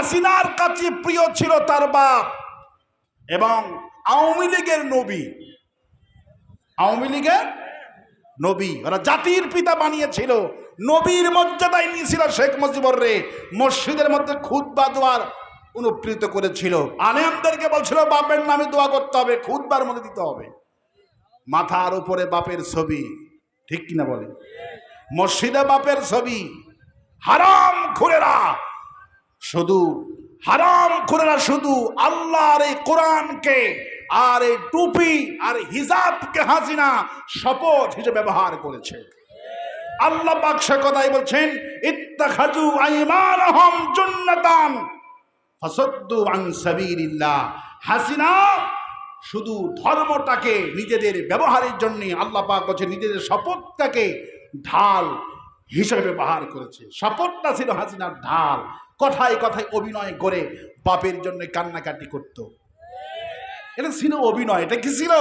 হাসিনার কাছে প্রিয় ছিল তার বাপ এবং আওয়ামী লীগের নবী। আওয়ামী লীগের নবী। ওরা জাতির পিতা বানিয়েছিল। নবীর মর্যাদায় নিয়েছিল শেখ মুজিবুর রে। মসজিদের মধ্যে খুদ দোয়ার অনুপ্রীত করেছিল। আলেমদেরকে বলছিল, বাপের নামে দোয়া করতে হবে খুদবার মধ্যে দিতে হবে। মাথার উপরে বাপের ছবি। ঠিক কিনা বলে মসজিদে বাপের ছবি। হারাম খুরেরা শুধু হারাম খুরেরা শুধু আল্লাহর এই কোরআনকে আর এই টুপি আর হিজাবকে হাসিনা শপথ হিসেবে ব্যবহার করেছে। আল্লাহ পাক সে কথাই বলছেন ইত্তাখাজু আইমানহুম জুন্নাতান ফাসাদ্দু আন সাবিলিল্লাহ। হাসিনা শুধু ধর্মটাকে নিজেদের ব্যবহারের জন্য আল্লাহ পাক বলছে নিজেদের শপথটাকে ঢাল হিসেবে ব্যবহার করেছে। শপথটা ছিল হাসিনার ঢাল। কথায় কথায় অভিনয় করে বাপের জন্য কান্নাকাটি করত। এটা ছিল অভিনয়, এটা কি ছিল?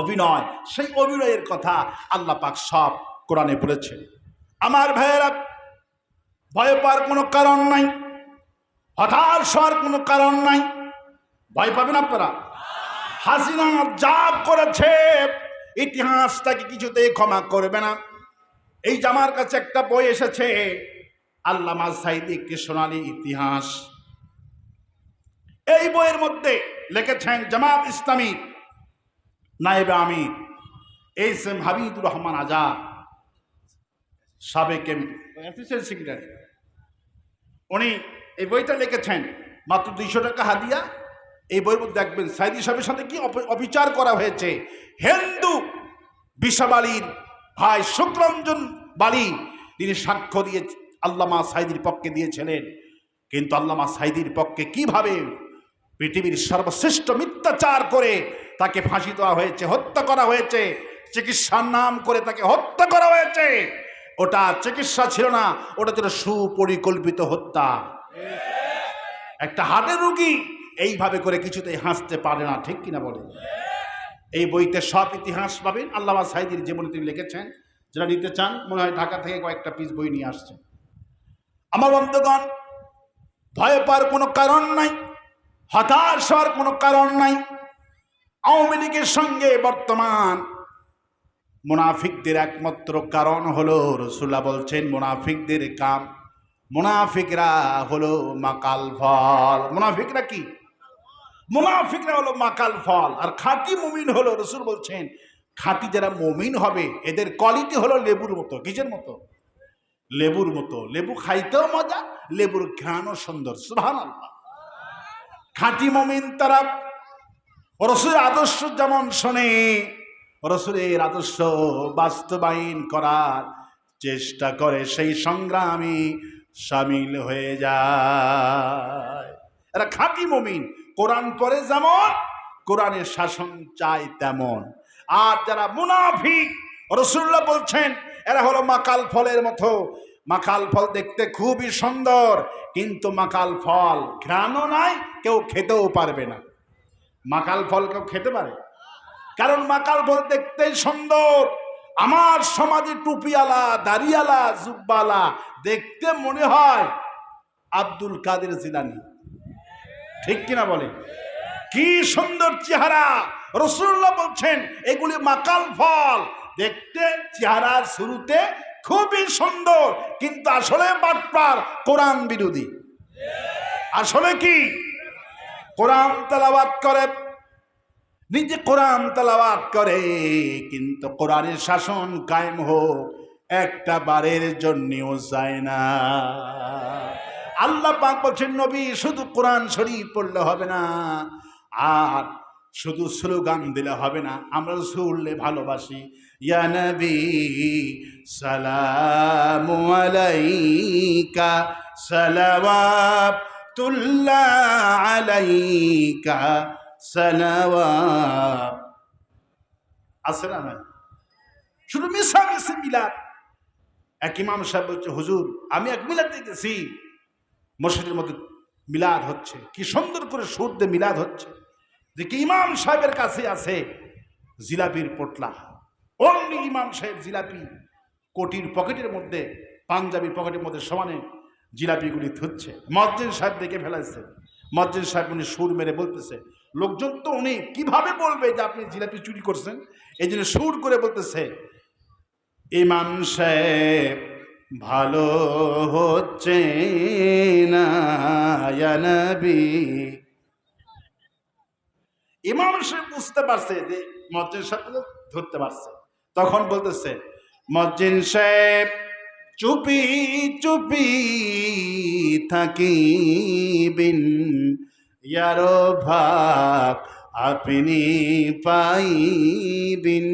অভিনয়, সেই অভিনয়ের কথা আল্লাহ পাক সব কোরআনে বলেছে আমার ভাইয়েরা, ভয় পাওয়ার কোনো কারণ নাই। হতাশ হওয়ার কোনো কারণ নাই। ভয় পাবেন আপনারা? হাসিনা যা করেছে, ইতিহাস তাকে কিছুতেই ক্ষমা করবে না। এই যে আমার কাছে একটা বই এসেছে আল্লামা সাইদি একটি সোনালী ইতিহাস। এই বইয়ের মধ্যে লিখেছেন জামাত ইসলামী নায়েবে আমির এইচ এম হাবিবুর রহমান আজাদ, সাবেক সেক্রেটারি। উনি এই বইটা লিখেছেন, মাত্র দুইশো টাকা হাদিয়া। এই বইয়ের মধ্যে দেখবেন সাইদি সাহেবের সাথে কি অবিচার করা হয়েছে। হিন্দু বিশাবালির ভাই শুক্রঞ্জন বালি, তিনি সাক্ষ্য দিয়ে আল্লামা সাইদির পক্ষে দিয়েছিলেন। কিন্তু আল্লামা সাইদির পক্ষে কীভাবে পৃথিবীর সর্বশ্রেষ্ঠ মিথ্যাচার করে তাকে ফাঁসি দেওয়া হয়েছে, হত্যা করা হয়েছে, চিকিৎসার নাম করে তাকে হত্যা করা হয়েছে, ওটা চিকিৎসা ছিল না, ওটা ছিল সুপরিকল্পিত হত্যা। একটা হার্টের রুগী এইভাবে করে কিছুতেই হাসতে পারে না, ঠিক কিনা বলে এই বইতে সব ইতিহাস পাবেন, আল্লামা সাইদির জীবনে তিনি লিখেছেন যারা নিতে চান, মনে হয় ঢাকা থেকে কয়েকটা পিস বই নিয়ে আসছেন। আমার বন্ধুগণ, ভয় পাওয়ার কোনো কারণ নাই, হতাশ হওয়ার কোনো কারণ নাই। আওয়ামী লীগের সঙ্গে বর্তমান মুনাফিকদের একমাত্র কারণ হলো রসুল্লাহ বলছেন, মুনাফিকদের কাম, মুনাফিকরা হলো মাকাল ফল। মুনাফিকরা কি? মুনাফিকরা হলো মাকাল ফল। আর খাঁটি মুমিন হলো রসুল বলছেন, খাঁটি যারা মুমিন হবে, এদের কোয়ালিটি হলো লেবুর মতো, কিসের মতো? লেবুর মতো। লেবু খাইতেও মজা, লেবুর ঘ্রাণও সুন্দর। আল্লাহ খাঁটি মমিন তারা রসুলের আদর্শ যেমন শোনে, রসুলের আদর্শ বাস্তবায়ন করার চেষ্টা করে, সেই সংগ্রামে সামিল হয়ে যায়। এরা খাঁটি মমিন। কোরআন পরে যেমন, কোরআনের শাসন চায় তেমন। আর যারা মুনাফিক, রসুল্লাহ বলছেন এরা হলো মাকাল ফলের মতো। মাকাল ফল দেখতে খুবই সুন্দর, কিন্তু মাকাল ফল ঘ্রাণও নাই, কেউ খেতেও পারবে না। মাকাল ফল কেউ খেতে পারে? কারণ মাকাল ফল দেখতেই সুন্দর। আমার সমাজে টুপিয়ালা দাড়িয়ালা জুব্বালা দেখতে মনে হয় আব্দুল কাদের জিলানি। ঠিক কিনা বলে কি সুন্দর চেহারা। রসুল্লাহ বলছেন, এগুলি মাকাল ফল। দেখতে, চেহারার শুরুতে খুবই সুন্দর, কিন্তু আসলে বাটপার কোরআন বিরোধী। আসলে কি? কোরআন তালাবাত করে, নিজে কোরআন তালাবাত করে, কিন্তু কোরআনের শাসন কায়েম হোক, একটা বারের জন্যও যায় না। আল্লাহ পাক বলছেন, নবী, শুধু কোরআন শরীফ পড়লে হবে না। আর শুধু স্লোগান দিলে হবে না, আমরা শুনলে ভালোবাসি। ইয়া নবী, সালামু আলাইকা, সালাওয়াতুল্লাহ আলাইকা না নাই? শুধু মিশামিশি মিলাদ। এক ইমাম সাহেব বলছে, হুজুর, আমি এক মিলাদ দেখেছি। মসজিদের মধ্যে মিলাদ হচ্ছে। কি সুন্দর করে সুর মিলাদ হচ্ছে। যে কি ইমাম সাহেবের কাছে আছে? জিলাপির পোটলা। অমনি ইমাম সাহেব জিলাপি কোটির পকেটের মধ্যে, পাঞ্জাবির পকেটের মধ্যে সমানে জিলাপিগুলি ধুচ্ছে। মজ্জিন সাহেব দেখে ফেলাইছে। মজ্জিন সাহেব উনি সুর মেরে বলতেছে, লোকজন তো উনি কীভাবে বলবে যে আপনি জিলাপি চুরি করছেন? এই জন্য সুর করে বলতেছে, ইমাম সাহেব, ভালো হচ্ছে না ইমাম সাহেব বুঝতে পারছে যে মজ্জিন সাহেব ধরতে পারছে। তখন বলতেছে মজ্জিন সাহেব, চুপি চুপি থাকিবিন। ইয়ার ভাব আপনি পাইবিন।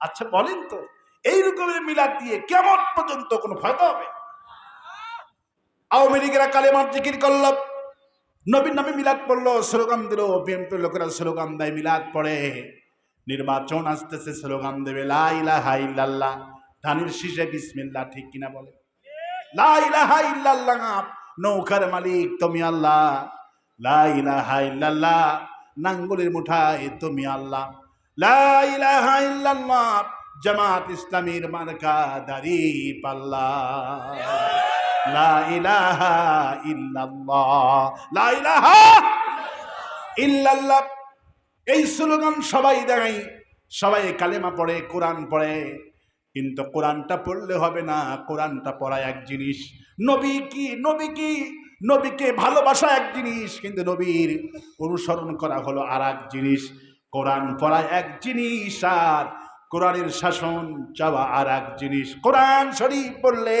আচ্ছা বলেন তো, এই রকমের মিলাদ দিয়ে কেমন পর্যন্ত কোনো ফায়দা হবে? আওয়ামী লীগেরা কালেমার জিকির করল। নবীন নামে মিলাদ পড়ল, স্লোগান দিল বিএনপির লোকেরা স্লোগান দেয়, মিলাদ পড়ে। নির্বাচন আসতেছে, স্লোগান দেবে লাইলাহা ইল্লাল্লাহ। ধানের শীষে বিসমিল্লা ঠিক কিনা বলে? লাইলাহা ইল্লাল্লাহ নৌকার মালিক তুমি আল্লাহ। লাইলাহা ইল্লাল্লাহ, নাঙ্গলের মুঠায় তুমি আল্লাহ। লাইলাহা ইল্লাল্লাহ, জামাত ইসলামীর মার্কা দাড়ি পাল্লা। লা ইল্লাল্লাহ। এই স্লোগান সবাই দেয়। সবাই কালেমা পড়ে, কোরআন পড়ে। কিন্তু কোরআনটা পড়লে হবে না। কোরআনটা পড়া এক জিনিস। নবী কি? নবী কি? নবীকে ভালোবাসা এক জিনিস, কিন্তু নবীর অনুসরণ করা হলো আর এক জিনিস। কোরআন পড়া এক জিনিস আর কোরআনের শাসন চাওয়া আর এক জিনিস। কোরআন শরীফ পড়লে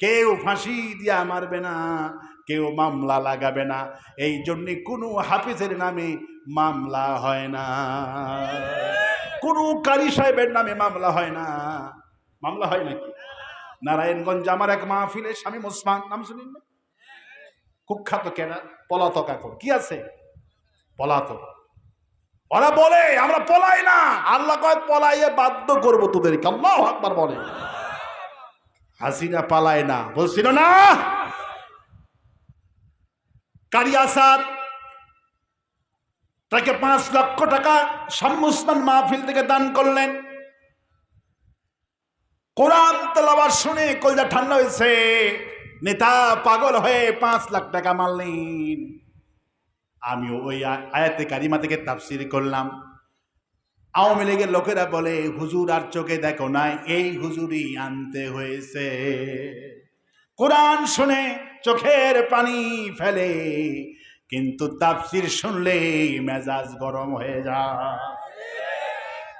কেউ ফাঁসি দিয়া মারবে না, কেউ মামলা লাগাবে না। এই জন্যে কোনো হাফিজের নামে মামলা হয় না। কোনো কারি সাহেবের নামে মামলা হয় না। মামলা হয় নাকি? নারায়ণগঞ্জ আমার এক মাহফিলে স্বামী ওসমান নাম শুনিন না? কুখ্যাত কেনা? পলাতক এখন। কি আছে? পলাতক। ওরা বলে, আমরা পলাই না। আল্লাহ কয়, পলাইয়ে বাধ্য করব তোদেরকে। আল্লাহ আকবার বলে। হাসিনা পালায় না। বলছিল, না! কারি আসাদ তাকে পাঁচ লক্ষ টাকা সম্মুসমান মাহফিল থেকে দান করলেন। কোরআন তলাবার শুনে কলজা ঠান্ডা হয়েছে। নেতা পাগল হয়ে পাঁচ লাখ টাকা মারলেন। আমি ওই আয়াতে কারিমা থেকে তাফসির করলাম। আওয়ামী লীগের লোকেরা বলে হুজুর আর চোখে দেখো নাই, এই হুজুরই আনতে হয়েছে। কোরআন শুনে চোখের পানি ফেলে, কিন্তু তাফসির শুনলে মেজাজ গরম হয়ে যায়।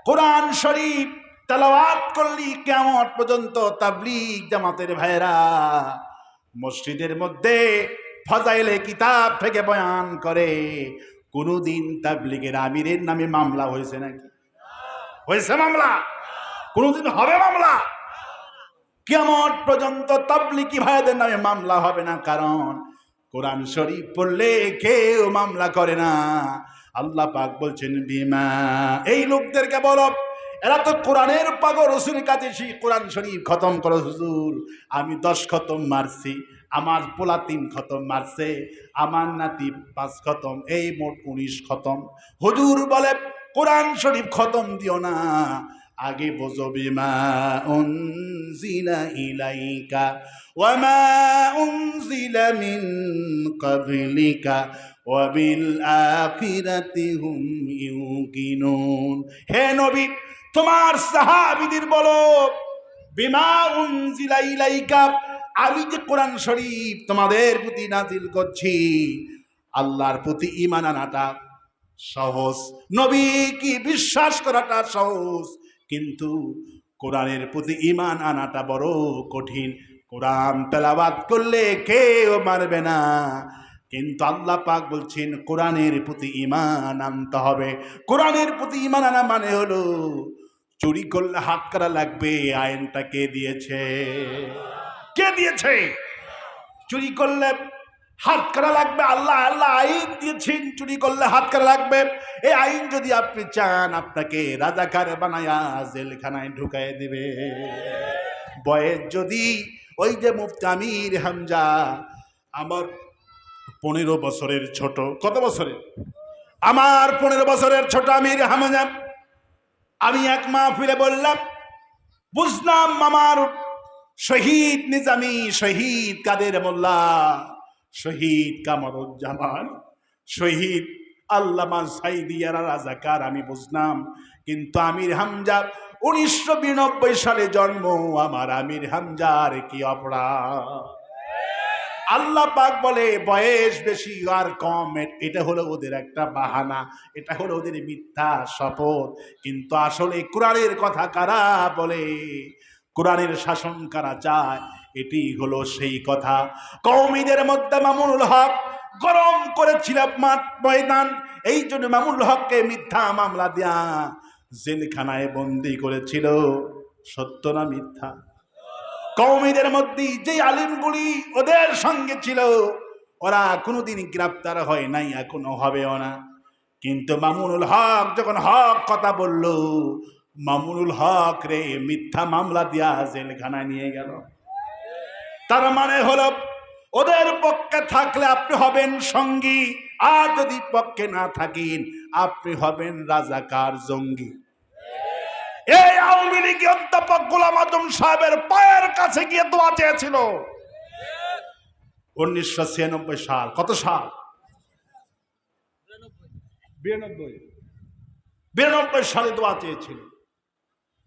কোরআন শরীফ তেলাওয়াত করলি কেমন পর্যন্ত তাবলিগ জামাতের ভাইরা মসজিদের মধ্যে ফজাইলে কিতাব থেকে বয়ান করে, কোনোদিন তাবলিগের আমিরের নামে মামলা হয়েছে নাকি? হয়েছে মামলা? কোনোদিন হবে মামলা? কেমন পর্যন্ত তাবলিকি ভাইদের নামে মামলা হবে না, কারণ কোরআন শরীফ পড়লে কেউ মামলা করে না। আল্লাহ পাক বলছেন, বিমা এই লোকদেরকে বলো, এরা তো কোরআনের পাগল, রসুলের কাছে সেই কোরআন শরীফ খতম করো, হুজুর। আমি দশ খতম মারছি, আমার পোলা তিন খতম মারছে, আমার নাতি পাঁচ খতম, এই মোট উনিশ খতম। হুজুর বলে কোরআন শরীফ খতম দিও না। আগে বোঝো, বিমা উনজিলা ইলাইকা, ওয়ামা উনজিলা মিন ক্বাবলিকা, ওয়াবিল আখিরাতি হুম ইউকিনুন। হে নবী, তোমার সাহাবীদের বলো, বিমা উনজিলা ইলাইকা, আমি যে কোরআন শরীফ তোমাদের প্রতি নাজিল করছি, আল্লাহর প্রতি ইমান আনাটা সহজ। নবী কি বিশ্বাস করাটা সহজ? কিন্তু কোরআনের প্রতি ইমান আনাটা বড় কঠিন। কোরআন তেলাবাদ করলে কেউ মারবে না। কিন্তু আল্লাহ পাক বলছেন, কোরআনের প্রতি ইমান আনতে হবে। কোরআনের প্রতি ইমান আনা মানে হলো, চুরি করলে হাত করা লাগবে, আইনটা কে দিয়েছে? কে দিয়েছে? চুরি করলে হাত করা লাগবে, আল্লাহ আল্লাহ, আইন দিয়েছেন চুরি করলে হাত কাটা লাগবে। এই আইন যদি আপনি চান, আপনাকে রাজাকার বানায়া জেলখানায় ঢুকাই দিবে। বয়েস যদি ওই যে মুফতি আমির হামজা, আমার পনেরো বছরের ছোট, কত বছরের? আমার পনেরো বছরের ছোট আমির হামজা, আমি এক মা ফিরে বললাম, বুঝলাম আমার শহীদ নিজামি, শহীদ কাদের মোল্লা? শহীদ কামরুজ্জামান, শহীদ আল্লামা সাইদিয়ারা রাজাকার, আমি বুঝলাম। কিন্তু আমির হামজা উনিশশো বিরানব্বই সালে জন্ম, আমার আমির হামজার কি অপরাধ? আল্লাহ পাক বলে, বয়স বেশি আর কম। এটা হলো ওদের একটা বাহানা, এটা হলো ওদের মিথ্যা শপথ। কিন্তু আসলে কোরআনের কথা কারা বলে? কোরআনের শাসন কারা চায়? এটি হলো সেই কথা। কৌমিদের মধ্যে মামুনুল হক গরম করেছিল মাঠ ময়দান, এই জন্য মামুনুল হককে মিথ্যা মামলা দেয়া জেলখানায় বন্দি করেছিল। সত্য না মিথ্যা? কৌমিদের মধ্যে যে আলিমগুলি ওদের সঙ্গে ছিল, ওরা কোনোদিন গ্রেপ্তার হয় নাই, এখনও হবেও না। কিন্তু মামুনুল হক যখন হক কথা বলল, মামুনুল হক রে মিথ্যা মামলা দিয়া জেলখানায় নিয়ে গেল। তার মানে হলো ওদের পক্ষে থাকলে আপনি হবেন সঙ্গী আর যদি পক্ষে না থাকেন আপনি হবেন রাজাকার জঙ্গি। এই আওয়ামী লীগের অধ্যাপক গোলাম আজম সাহেবের পায়ের কাছে গিয়ে দোয়া চেয়েছিল। উনিশশো ছিয়ানব্বই সাল কত সাল? বিরানব্বই। বিরানব্বই সালে দোয়া চেয়েছিল।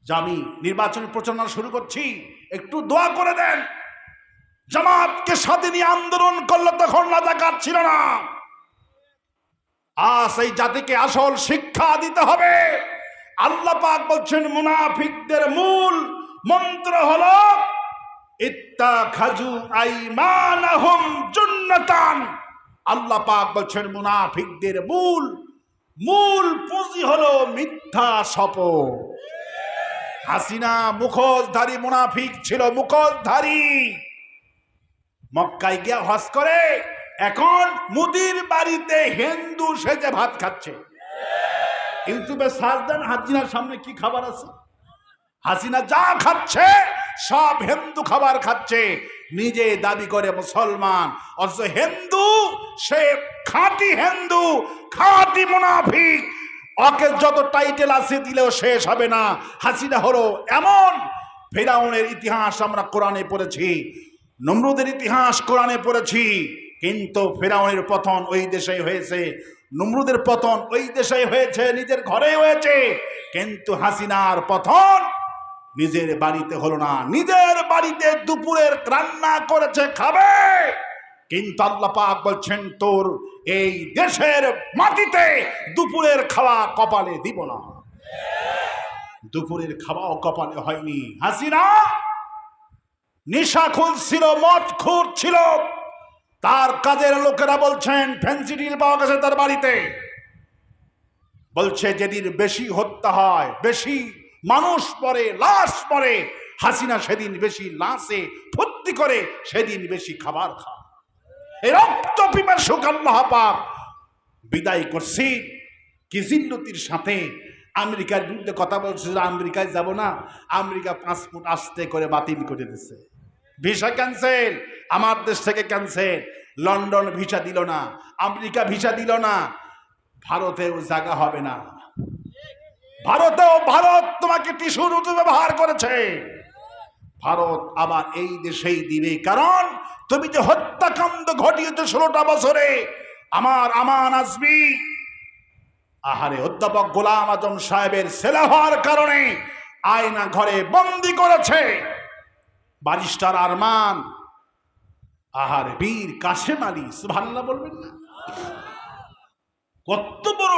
যে আমি নির্বাচনী প্রচারণা শুরু করছি একটু দোয়া করে দেন। জামাতকে সাথে নিয়ে আন্দোলন করলে তখন রাজাকার ছিল না। আজ এই জাতিকে আসল শিক্ষা দিতে হবে। আল্লাহ পাক বলছেন, মুনাফিকদের মূল মন্ত্র হলো ইত্তা খাজু আইমানাহুম জুন্নাতান। আল্লাহ পাক বলছেন, মুনাফিকদের মূল মূল পুঁজি হলো মিথ্যা শপথ হাসিনা মুখোশধারী মুনাফিক ছিল, মুখোশধারী। মক্কায় গিয়া হজ করে, এখন মুদির বাড়িতে হিন্দু সেজে ভাত খাচ্ছে। ইউটিউবে সার্চ দেন হাসিনার সামনে কি খাবার আছে? হাসিনা যা খাচ্ছে, সব হিন্দু খাবার খাচ্ছে। নিজে দাবি করে মুসলমান, অথচ হিন্দু, সে খাঁটি হিন্দু, খাঁটি মুনাফিক। ওকে যত টাইটেল আছে দিলেও শেষ হবে না। হাসিনা হলো এমন ফেরাউনের ইতিহাস আমরা কোরআনে পড়েছি। নমরুদের ইতিহাস কোরআনে পড়েছি, কিন্তু ফেরাউনের পতন ওই দেশেই হয়েছে। নমরুদের পতন ওই দেশেই হয়েছে, নিজের ঘরে হয়েছে। কিন্তু হাসিনার পতন নিজের বাড়িতে হলো না। নিজের বাড়িতে দুপুরের রান্না করেছে, খাবে। কিন্তু আল্লাহ পাক বলছেন, তোর এই দেশের মাটিতে দুপুরের খাওয়া কপালে দিব না। দুপুরের খাওয়াও কপালে হয়নি। হাসিনা নিশাখুর ছিল, মদ খুর ছিল। তার কাজের লোকেরা বলছেন ফ্যান্সি ডিল পাওয়া গেছে তার বাড়িতে। বলছে, যেদিন বেশি হত্যা হয়, বেশি মানুষ পরে লাশ পরে হাসিনা সেদিন বেশি লাশে ফুর্তি করে, সেদিন বেশি খাবার খায়। এই রক্ত পিপাসুক আল্লাহ পাক বিদায় করছি। কিজিল্লতির সাথে আমেরিকার বিরুদ্ধে কথা বলছে আমেরিকায় যাব না, আমেরিকা পাসপোর্ট আসতে করে বাতিল করে দিচ্ছে ভিসা ক্যান্সেল। আমার দেশ থেকে ক্যান্সেল। লন্ডন ভিসা দিল না। আমেরিকা ভিসা দিল না। ভারতেও জায়গা হবে না। ভারতেও ভারত তোমাকে টিস্যু রুটু ব্যবহার করেছে। ভারত আবার এই দেশেই দিবে। কারণ তুমি যে হত্যাকাণ্ড ঘটিয়েছো ষোলোটা বছরে, আমার আমান আসবি আহারে অধ্যাপক গোলাম আজম সাহেবের ছেলে হওয়ার কারণে আয়না ঘরে বন্দি করেছে। বারিস্টার আরমান। আহারে বীর কাশেম আলী সুভাল্লা বলবেন না? কত বড়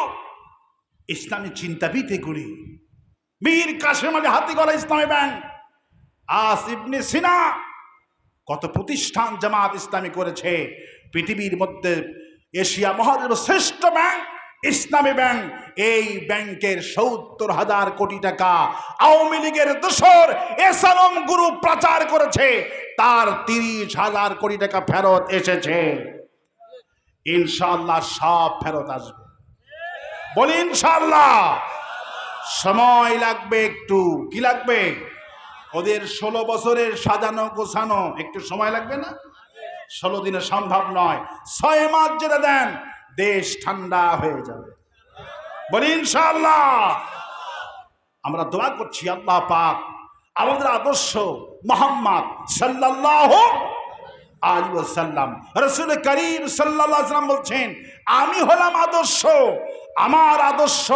ইসলামী চিন্তাবিদ এগুলি। বীর কাশেম আলী হাতি গলা ইসলামী ব্যাংক। আস ইবনে সিনা কত প্রতিষ্ঠান জামাত ইসলামী করেছে। পৃথিবীর মধ্যে এশিয়া মহাদেশের শ্রেষ্ঠ ব্যাংক। ইসলামী ব্যাংক, এই ব্যাংকের সত্তর হাজার কোটি টাকা আওয়ামী লীগের দোসর এসালম গ্রুপ প্রচার করেছে। তার তিরিশ হাজার কোটি টাকা ফেরত এসেছে। ইনশাল্লাহ সব ফেরত আসবে। বলি ইনশাল্লাহ সময় লাগবে একটু। কি লাগবে? ওদের ষোলো বছরের সাজানো গোছানো একটু সময় লাগবে না? ষোলো দিনে সম্ভব নয়। ছয় মাস যেটা দেন। দেশ ঠান্ডা হয়ে যাবে। বলি ইনশাল্লাহ আমরা দোয়া করছি, আল্লাহ পাক আমাদের আদর্শ মোহাম্মদ সাল্লাল্লাহু আলী সাল্লাম রসুল করিম সাল্লাম বলছেন, আমি হলাম আদর্শ। আমার আদর্শ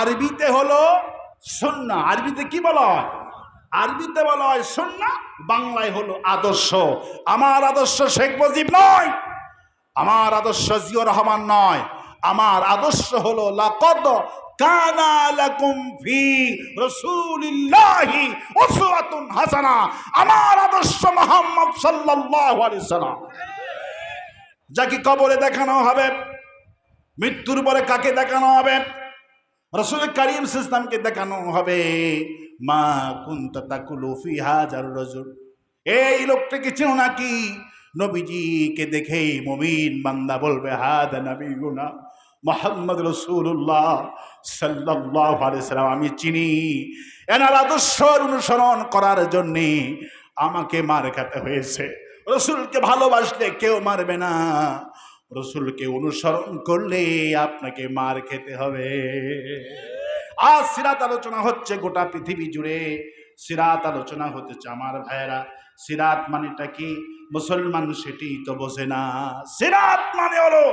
আরবিতে হলো সন্না আরবিতে কি বলা হয়? আরবিতে বলা হয় সন্না বাংলায় হলো আদর্শ। আমার আদর্শ শেখ মুজিব নয়। আমার আদর্শ জিয়র রহমান নয়। আমার আদর্শ হলো, লাকদ হাসানা। আমার আদর্শ যাকে কবরে দেখানো হবে? মৃত্যুর পরে কাকে দেখানো হবে? রসুল করিম ইসলামকে দেখানো হবে। মা কুন্ত তাকুলু হাজার রজুল। এই লোকটাকে চেনো নাকি? নবীজিকে দেখে মমিন বান্দা বলবে, হাদা নবী মোহাম্মদ রসুল্লাহ সাল্লাহ আলাইসালাম আমি চিনি। এনার আদর্শর অনুসরণ করার জন্যে আমাকে মার খেতে হয়েছে। রসুলকে ভালোবাসলে কেউ মারবে না। রসুলকে অনুসরণ করলে আপনাকে মার খেতে হবে। আজ সিরাত আলোচনা হচ্ছে গোটা পৃথিবী জুড়ে। সিরাত আলোচনা হতেছে আমার ভাইয়েরা। সিরাত মানেটা কি? মুসলমান সেটি তো বোঝে না। সিরাত মানে হলো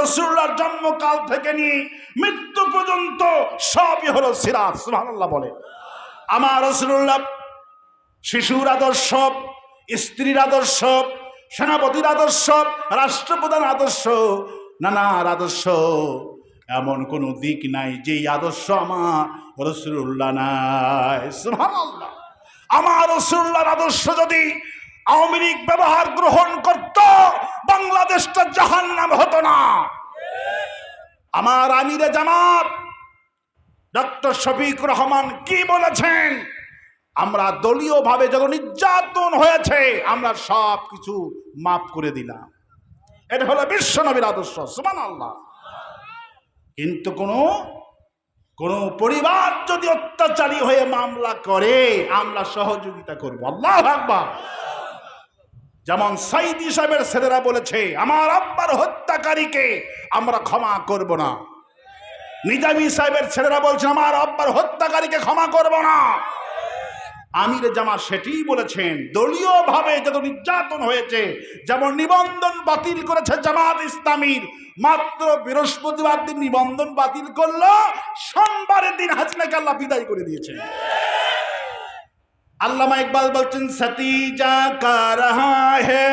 রসুল্লাহর জন্মকাল থেকে নিয়ে মৃত্যু পর্যন্ত সবই হলো সিরাত, সুবহানাল্লাহ বলে। আমার রসুল্লাহ শিশুর আদর্শ, স্ত্রীর আদর্শ, সেনাপতির আদর্শ, রাষ্ট্রপ্রধান আদর্শ, নানার আদর্শ, এমন কোনো দিক নাই যেই আদর্শ আমার রসুল্লাহ নাই, সুবহানাল্লাহ। আমার রসুল্লাহর আদর্শ যদি আওয়ামী লীগ ব্যবহার গ্রহণ করত, বাংলাদেশটা জাহান নাম হতো না। আমার আমিরে জামাত, ডক্টর শফিক রহমান কি বলেছেন? আমরা দলীয়ভাবে যত নির্যাতন হয়েছে, আমরা সব কিছু মাফ করে দিলাম। এটা হলো বিশ্বনবীর আদর্শ সুমান আল্লাহ কিন্তু কোনো কোন পরিবার যদি অত্যাচারী হয়ে মামলা করে, আমরা সহযোগিতা করব। আল্লাহ আকবার। যেমন সাইদি সাহেবের ছেলেরা বলেছে, আমার আব্বার হত্যাকারীকে আমরা ক্ষমা করব না। নিজামী সাহেবের ছেলেরা বলছে, আমার আব্বার হত্যাকারীকে ক্ষমা করব না। আমির জামা সেটিই বলেছেন দলীয়ভাবে যত নির্যাতন হয়েছে যেমন নিবন্ধন বাতিল করেছে জামাত ইসলামীর মাত্র বৃহস্পতিবার দিন নিবন্ধন বাতিল করলো সোমবারের দিন হাসিনাকে আল্লাহ বিদায় করে দিয়েছে আল্লামা ইকবাল বলছেন সতী যা কা রহা হে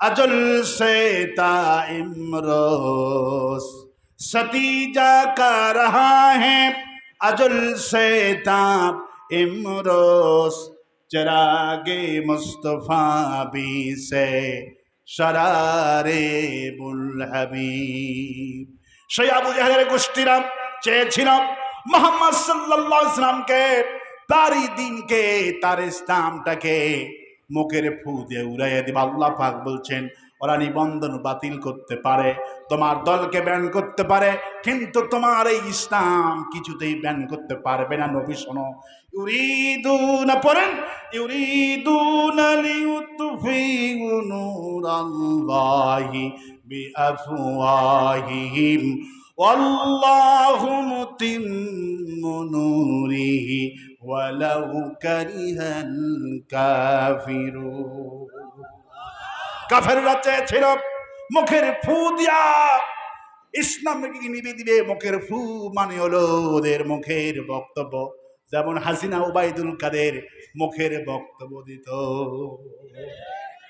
अजल से ताइमरोस सतीजा का रहा है अजल से ताप ইমরোস চরাগে মুস্তফা বি سے সরারে বুলহাবিব সেই আবু জাহের গোষ্ঠীরা চেয়েছিলাম মোহাম্মদ সাল্লাহ ইসলামকে তারই দিনকে, তার ইসলামটাকে মুখের ফু দিয়ে উড়াইয়া দিব। আল্লাহ পাক বলছেন, ওরা নিবন্ধন বাতিল করতে পারে, তোমার দলকে ব্যান করতে পারে, কিন্তু তোমার এই ইসলাম কিছুতেই ব্যান করতে পারবে না। নবী শোনো ইউরিদুনা পড়েন ইউরিদুনা লিউতফিউ নূরাল্লাহি বিআফওয়াহিহিম والله متم نوره ولو كره الكافرون কাফেররা চেয়েছিল মুখের ফু দিয়া ইসলামকে নিবে দিবে মুখের ফু মানে হলো ওদের মুখের বক্তব্য যেমন হাসিনা ওবায়দুল কাদের মুখের বক্তব্য দিত।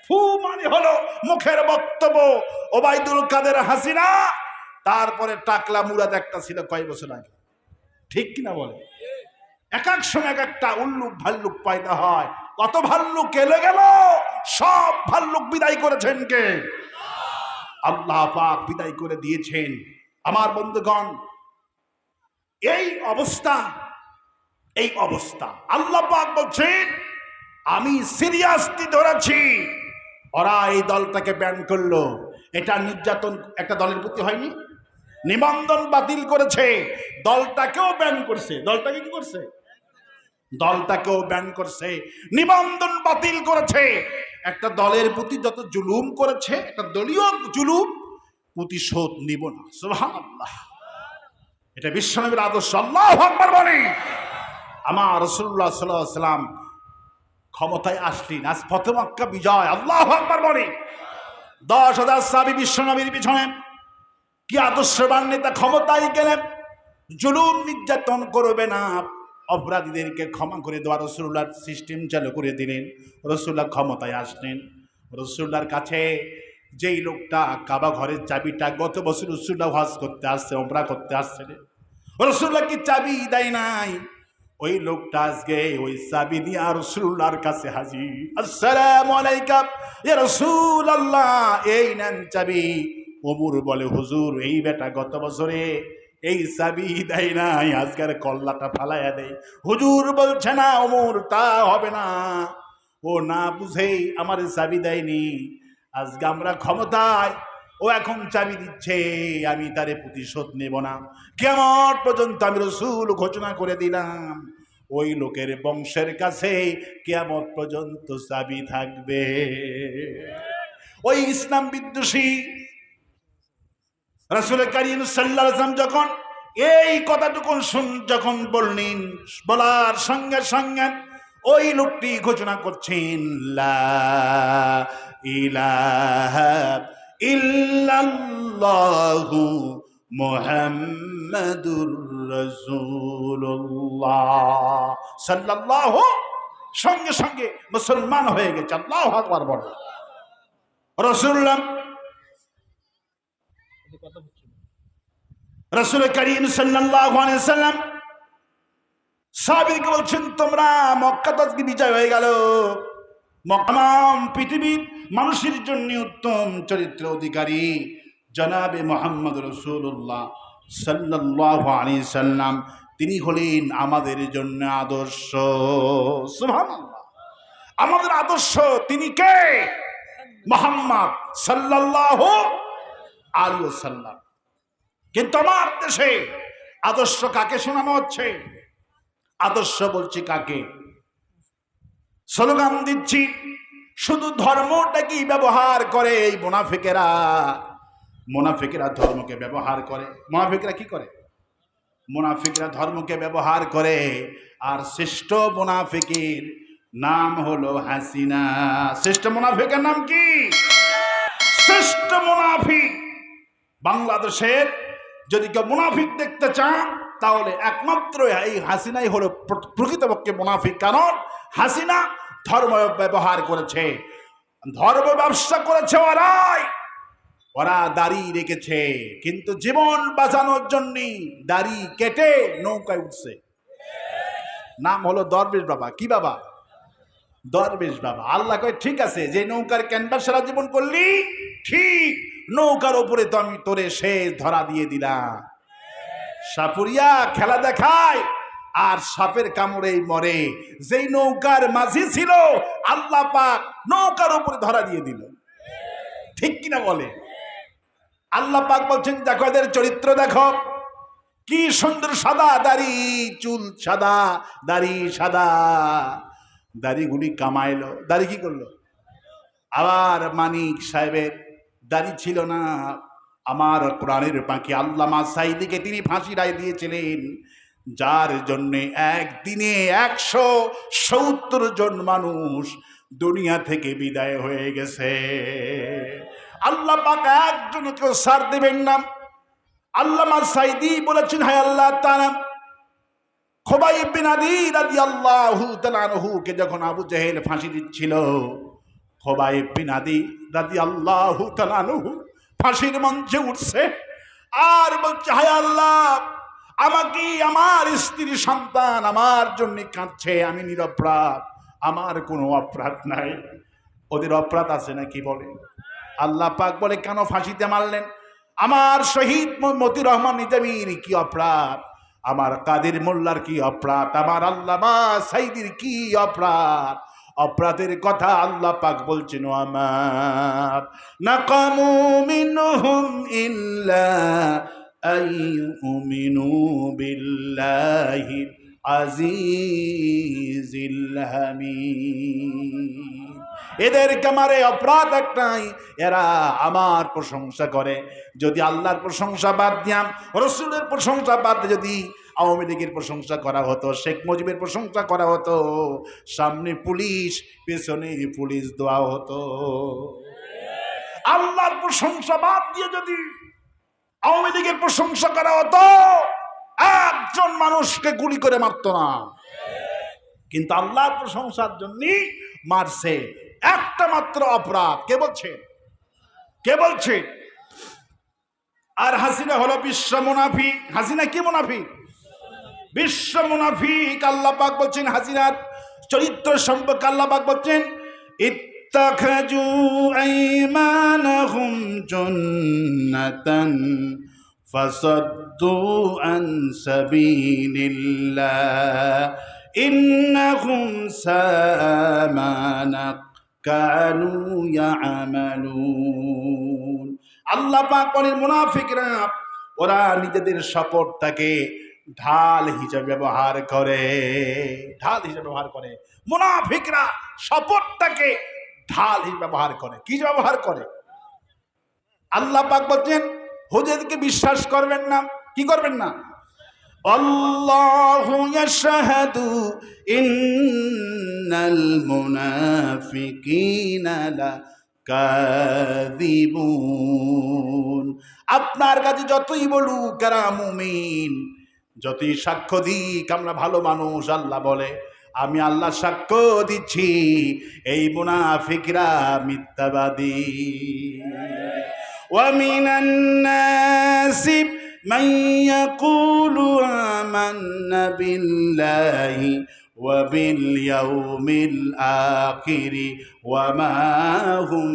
ফু মানে হলো মুখের বক্তব্য। ওবায়দুল কাদের হাসিনা, তারপরে টাকলা মুরাদ একটা ছিল কয় বছর আগে। ঠিক কিনা বলে? এক এক সময় এক একটা উল্লুক ভাল্লুক পাইতে হয়। কত ভাল্লুক এলে গেল, সব ভাল্লুক বিদায় করেছেন কে? আল্লাহ পাক বিদায় করে দিয়েছেন। আমার বন্ধুগণ, এই অবস্থা এই অবস্থা। আল্লাহ পাক বলছেন, আমি সিরিয়াসলি ধরেছি। ওরা এই দলটাকে ব্যান করল। এটা নির্যাতন, একটা দলের প্রতি হয়নি। নিবন্ধন বাতিল করেছে। দলটাকেও ব্যান করছে। দলটাকে কি করছে? দলটাকেও ব্যান করছে। নিবন্ধন বাতিল করেছে। একটা দলের প্রতি যত জুলুম করেছে, একটা দলীয় জুলুম, প্রতিশোধ নিব না। সুবহানাল্লাহ। এটা বিশ্বনবীর আদর্শ। আল্লাহ বলে আমার রসুল্লাহ সাল্লাহ সাল্লাম ক্ষমতায় আসলেন। আজ প্রথম মক্কা বিজয়। আল্লাহ আকবার বলে দশ হাজার সাবি বিশ্বনবীর পিছনে কি আদর্শবান নেতা ক্ষমতায় গেলেন জুলুম নির্যাতন করবে না? অপরাধীদেরকে ক্ষমা করে দেওয়া রসুল্লার সিস্টেম চালু করে দিলেন। রসুল্লাহ ক্ষমতায় আসলেন। রসুল্লার কাছে যেই লোকটা কাবা ঘরের চাবিটা গত বছর রসুল্লাহ হাজ করতে আসছে অপরা করতে আসছে রসুল্লাহ কি চাবি দেয় নাই? ওই লোকটা আজকে ওই চাবি নিয়ে আর রসুল্লাহর কাছে হাজির। আসসালামু আলাইকুম। ইয়া রাসূলুল্লাহ, এই নেন চাবি। অমুর বলে, হুজুর, এই বেটা গত বছরে এই চাবি দেয় নাই, আজকের কল্লাটা ফালাইয়া দেয়। হুজুর বলছে, না অমুর তা হবে না। ও না বুঝেই আমার চাবি দেয়নি। আজকে আমরা ক্ষমতায় ও এখন চাবি দিচ্ছে, আমি তারে প্রতিশোধ নেব না। কেমন পর্যন্ত আমি রসুল ঘোষণা করে দিলাম, ওই লোকের বংশের কাছে কেমন পর্যন্ত চাবি থাকবে। ওই ইসলাম বিদ্বেষী রাসুল করিম সাল্লাম যখন এই কথাটুকু শুন, যখন বললেন, বলার সঙ্গে সঙ্গে ওই লোকটি ঘোষণা করছেন, লা ইলাহা ইল্লাল্লাহু মুহাম্মাদুর রাসূলুল্লাহ। সাল্লাল্লাহু সঙ্গে সঙ্গে মুসলমান হয়ে গেছে। আল্লাহু আকবার বড় রাসূলুল্লাহ। রসুল করিম সাল্লাম সাবিরকে বলছেন, তোমরা মক্কা তো আজকে বিজয় হয়ে গেল। মকাম পৃথিবীর মানুষের জন্য উত্তম চরিত্র অধিকারী জনাবে মোহাম্মদ রসুল্লাহ সাল্লাহ আলী সাল্লাম। তিনি হলেন আমাদের জন্য আদর্শ। আমাদের আদর্শ তিনি কে? মোহাম্মদ সাল্লাহ আলী সাল্লাম কিন্তু আমার দেশে আদর্শ কাকে শোনানো হচ্ছে? আদর্শ বলছি কাকে? স্লোগান দিচ্ছি, শুধু ধর্মটাকেই ব্যবহার করে এই মোনাফিকেরা। মোনাফিকেরা ধর্মকে ব্যবহার করে। মোনাফিকরা কি করে? মোনাফিকরা ধর্মকে ব্যবহার করে। আর শ্রেষ্ঠ মোনাফিকের নাম হলো হাসিনা। শ্রেষ্ঠ মোনাফিকের নাম কি? শ্রেষ্ঠ মোনাফিক। বাংলাদেশের যদি কেউ মুনাফিক দেখতে চান, তাহলে একমাত্র এই হাসিনাই হলো প্র- প্রকৃতপক্ষে মুনাফিক। কারণ হাসিনা ধর্ম ব্যবহার করেছে, ধর্ম ব্যবসা করেছে ওরাই। ওরা দাড়ি রেখেছে, কিন্তু জীবন বাঁচানোর জন্য দাড়ি কেটে নৌকায় উঠছে। নাম হলো দরবেশ বাবা। কি বাবা? দরবেশ বাবা। আল্লাহ কয়, ঠিক আছে, যে নৌকার ক্যানভাস সারা জীবন করলি, ঠিক নৌকার ওপরে তো আমি তোরে শেষ ধরা দিয়ে দিলাম। সাপুরিয়া, খেলা দেখায় আর সাপের কামড়েই মরে। যেই নৌকার মাঝি ছিল, আল্লাহ পাক নৌকার উপরে ধরা দিয়ে দিল। ঠিক কিনা বলে? আল্লাহ পাক বলছেন, দেখো এদের চরিত্র দেখো। কি সুন্দর সাদা দাড়ি, চুল সাদা, দাড়ি সাদা। দাড়িগুলি কামাইলো। দাড়ি কি করল? আবার মানিক সাহেবের দাড়ি ছিল না। আমার কোরআনের পাখি আল্লামা সাইদিকে তিনি ফাঁসি রায় দিয়েছিলেন। যার জন্যে একদিনে একশো সত্তর জন মানুষ দুনিয়া থেকে বিদায় হয়ে গেছে। আল্লাহ পাক একজনকেও সার দেবেন না। আল্লামা সাইদি বলেছেন, হায় আল্লাহ তারা খোবাই বিন আদি রাদিয়াল্লাহু তাআলা কে যখন আবু জেহেল ফাঁসি দিচ্ছিল খোবাই বিন আদি রাদিয়াল্লাহু তাআলা ফাঁসির মঞ্চে উঠছে আর বলছে, হায় আল্লাহ আমাকে আমার স্ত্রী সন্তান আমার জন্য কাঁদছে, আমি নিরপরাধ। আমার কোনো অপরাধ নাই। ওদের অপরাধ আছে নাকি বলে? আল্লাহ পাক বলে, কেন ফাঁসিতে মারলেন? আমার শহীদ ম- মতিউর রহমান নিজামীর কি অপরাধ? আমার কাদের মোল্লার কি অপরাধ? আমার আল্লামা সাইদির কি অপরাধ? অপরাধের কথা আল্লাহ পাক বলছেন আমার, নাকামু মিনহুম ইল্লা আইয়ুমিনু বিল্লাহি আজিজিল হামিদ। এদের কামারে অপরাধ একটাই, এরা আমার প্রশংসা করে। যদি আল্লাহর প্রশংসা বাদ দিয়াম, রসুলের প্রশংসা বাদ যদি আওয়ামী লীগের প্রশংসা করা হতো, শেখ মুজিবের প্রশংসা করা হতো, সামনে পুলিশ, পেছনে পুলিশ দেওয়া হতো। আল্লাহর প্রশংসা বাদ দিয়ে যদি আওয়ামী লীগের প্রশংসা করা হতো, একজন মানুষকে গুলি করে মারতো না। কিন্তু আল্লাহর প্রশংসার জন্য মারছে। একটা মাত্র অপরাধ, কে বলছে? কে বলছে? আর হাসিনা হলো বিশ্ব মুনাফি। হাসিনা কি মুনাফি? বিশ্ব মুনাফিক আল্লাহ পাক বলছেন হাসিনার চরিত্র সম্পর্কে আল্লাহ পাক বলছেন ইত্তাখাজু আইমানাহুম জন্নাতান ফাসাদ্দু আন সাবিলিল্লাহ ইন্নাহুম সামা কানু ইয়ামালুন আল্লাহ পাক বলেন মুনাফিকরা ওরা নিজেদের শপথটাকে ঢাল হিসেবে ব্যবহার করে, ঢাল হিসেবে ব্যবহার করে। মুনাফিকরা শপথটাকে ঢাল ব্যবহার করে। কি ব্যবহার করে? আল্লাহ পাক বলছেন, হুজুরকে বিশ্বাস করবেন না। কি করবেন না? আল্লাহু ইয়াশহাদু ইন্নাল মুনাফিকিনা লা কাযিবুন আপনার কাছে যতই বলুক কারা মুমিন। যতই সাক্ষ্য দিক, আমরা ভালো মানুষ, আল্লাহ বলে। আমি আল্লাহ সাক্ষ্য দিচ্ছি এই মুনাফিকরা মিথ্যাবাদী ومن الناس من يقول آمنا بالله وباليوم الآخر وما هم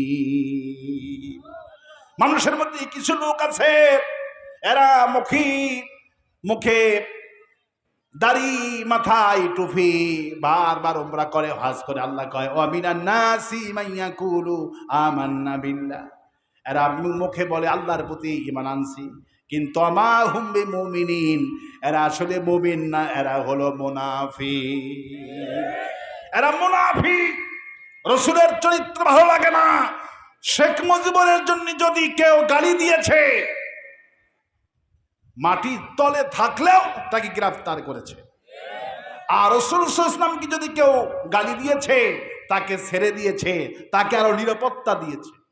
بمؤمنين মানুষের মধ্যে কিছু লোক আছে এরা মুখী মুখে দাড়ি মাথায় টুপি বারবার ওমরা করে হাজ করে, আল্লাহ কয়, ও আমিনান নাসি মাইয়া কুলু আমান্না বিল্লাহ। এরা মুখে বলে, আল্লাহর প্রতি ইমান আনছি। কিন্তু আমা হুম্বে মুমিনিন এরা আসলে মুমিন না, এরা হলো মুনাফি এরা মুনাফি রসুলের চরিত্র ভালো লাগে না। শেখ মুজিবুরের জন্য যদি কেউ গালি দিয়েছে মাটির তলে থাকলেও তাকে গ্রেফতার করেছে। আর রসুল ইসলামকে যদি কেউ গালি দিয়েছে, তাকে ছেড়ে দিয়েছে, তাকে আরও নিরাপত্তা দিয়েছে।